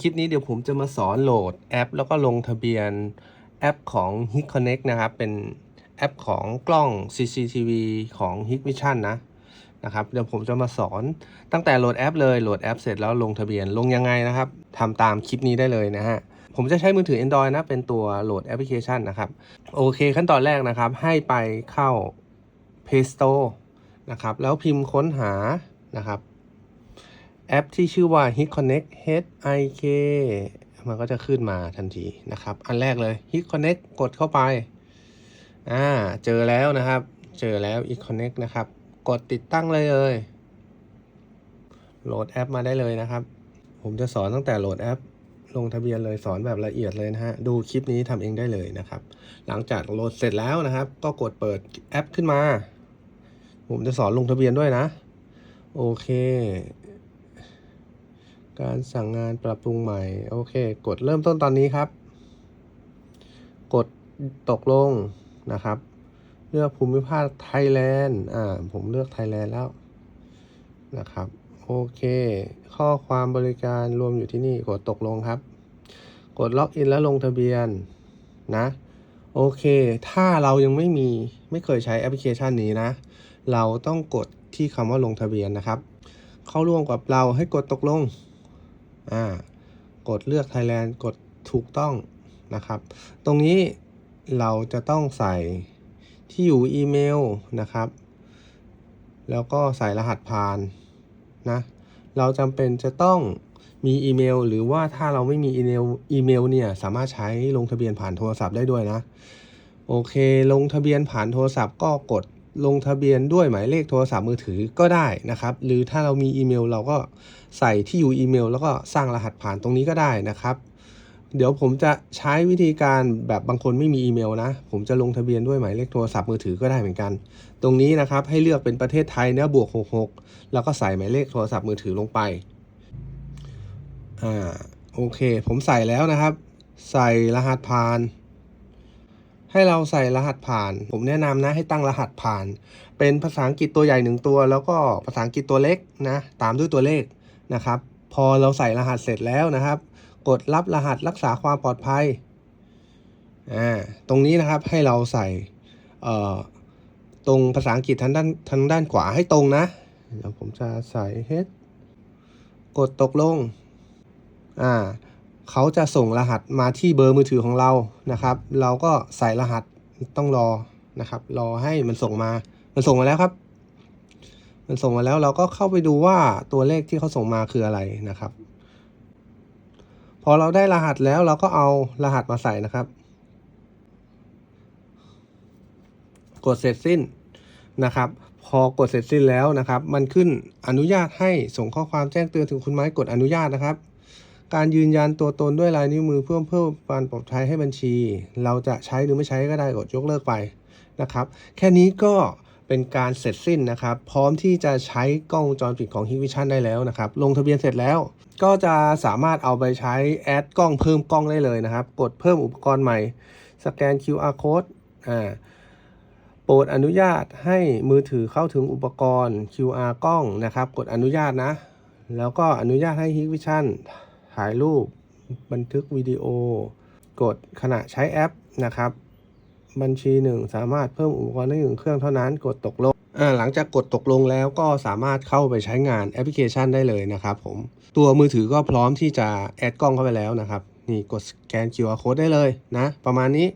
คลิปนี้เดี๋ยวผมจะมาสอนโหลดแอป แล้วก็ลงทะเบียนแอปของ Hik Connect นะครับ เป็นแอปของกล้อง CCTV ของ Hikvision นะนะครับ เดี๋ยวผมจะมาสอนตั้งแต่โหลดแอปเลยโหลดแอปเสร็จแล้วลงทะเบียนลงยังไงนะครับทำตามคลิปนี้ได้เลยนะฮะ ผมจะใช้มือถือ Android นะ เป็นตัวโหลดแอปพลิเคชันนะครับ โอเคขั้นตอนแรกนะครับ ให้ไปเข้า Play Store นะครับ แล้วพิมพ์ค้นหานะครับ แอปที่ชื่อว่า Hik Connect H I K มันก็จะขึ้นมาทันทีนะครับ อันแรกเลย Hik Connect กดเข้าไป อ่า เจอแล้วนะครับ เจอแล้ว Hik Connect นะครับ กดติดตั้งเลยเลย โหลดแอปมาได้เลยนะครับ ผมจะสอนตั้งแต่โหลดแอป ลงทะเบียนเลยสอนแบบละเอียดเลยนะฮะ ดูคลิปนี้ทำเองได้เลยนะครับ หลังจากโหลดเสร็จแล้วนะครับ ก็กดเปิดแอปขึ้นมา ผมจะสอนลงทะเบียนด้วยนะ โอเค การสั่งงานปรับปรุงใหม่ โอเค กดเริ่มต้นตอนนี้ครับ กดตกลงนะครับ เลือกภูมิภาคไทยแลนด์ อ่า ผมเลือกไทยแลนด์แล้วนะครับ โอเค ข้อความบริการรวมอยู่ที่นี่ กดตกลงครับ กดล็อกอินแล้วลงทะเบียนนะ โอเค ถ้าเรายังไม่มี ไม่เคยใช้แอปพลิเคชันนี้นะ เราต้องกดที่คำว่าลงทะเบียนนะครับ เข้าร่วมกับเราให้กดตกลง อ่ากดเลือก Thailand กดถูกต้องนะครับ ตรงนี้เราจะต้องใส่ที่อยู่อีเมลนะครับ แล้วก็ใส่รหัสผ่านนะ เราจำเป็นจะต้องมีอีเมล หรือว่าถ้าเราไม่มีอีเมลอีเมลเนี่ยสามารถใช้ลงทะเบียนผ่านโทรศัพท์ได้ด้วยนะ โอเค ลงทะเบียนผ่านโทรศัพท์ก็กด ลงทะเบียนด้วยหมายเลขโทรศัพท์มือถือก็ได้นะครับ หรือถ้าเรามีอีเมลเราก็ใส่ที่อยู่อีเมล แล้วก็สร้างรหัสผ่านตรงนี้ก็ได้นะครับ เดี๋ยวผมจะใช้วิธีการแบบบางคนไม่มีอีเมลนะ ผมจะลงทะเบียนด้วยหมายเลขโทรศัพท์มือถือก็ได้เหมือนกัน ตรงนี้นะครับให้เลือกเป็นประเทศไทยนะบวก 66 แล้วก็ใส่หมายเลขโทรศัพท์มือถือลงไปอ่าโอเค ผมใส่แล้วนะครับ ใส่รหัสผ่าน ให้เราใส่รหัสผ่าน ผมแนะนำนะให้ตั้งรหัสผ่าน เป็นภาษาอังกฤษตัวใหญ่หนึ่งตัว แล้วก็ภาษาอังกฤษตัวเล็กนะ ตามด้วยตัวเลขนะครับ พอเราใส่รหัสเสร็จแล้วนะครับ กดรับรหัสรักษาความปลอดภัยอ่าตรงนี้นะครับให้เราใส่เอ่อตรงภาษาอังกฤษทางด้านทางด้านขวาให้ตรงนะเดี๋ยวผมจะใส่ h กดตกลงอ่า เขาจะส่งรหัสมาที่เบอร์มือถือของเรานะครับ เราก็ใส่รหัสต้องรอนะครับ รอให้มันส่งมา มันส่งมาแล้วครับ มันส่งมาแล้วเราก็เข้าไปดูว่าตัวเลขที่เขาส่งมาคืออะไรนะครับ พอเราได้รหัสแล้วเราก็เอารหัสมาใส่นะครับ กดเสร็จสิ้นนะครับพอกดเสร็จสิ้นแล้วนะครับ มันขึ้นอนุญาตให้ส่งข้อความแจ้งเตือนถึงคุณไม้กดอนุญาตนะครับ การยืนยันตัวตนด้วยลายนิ้วมือเพื่อเพิ่มความปลอดภัยให้บัญชี เราจะใช้หรือไม่ใช้ก็ได้กดยกเลิกไปนะครับ แค่นี้ก็เป็นการเสร็จสิ้นนะครับ พร้อมที่จะใช้กล้องวงจรปิดของ Hikvision ได้แล้วนะครับ ลงทะเบียนเสร็จแล้ว ก็จะสามารถเอาไปใช้แอดกล้องเพิ่มกล้องได้เลยนะครับ กดเพิ่มอุปกรณ์ใหม่ สแกน QR code อ่าโปรดอนุญาตให้มือถือเข้าถึงอุปกรณ์ QR กล้องนะครับ กดอนุญาตนะ แล้วก็อนุญาตให้ Hikvision ถ่ายรูป บันทึกวิดีโอ กดขณะใช้แอปนะครับ บัญชีหนึ่งสามารถเพิ่มอุปกรณ์ได้หนึ่งเครื่องเท่านั้น กดตกลงหลังจากกดตกลงแล้วก็สามารถเข้าไปใช้งานแอปพลิเคชันได้เลยนะครับผม ตัวมือถือก็พร้อมที่จะแอดกล้องเข้าไปแล้วนะครับ นี่กดสแกน QR code ได้เลยนะ ประมาณนี้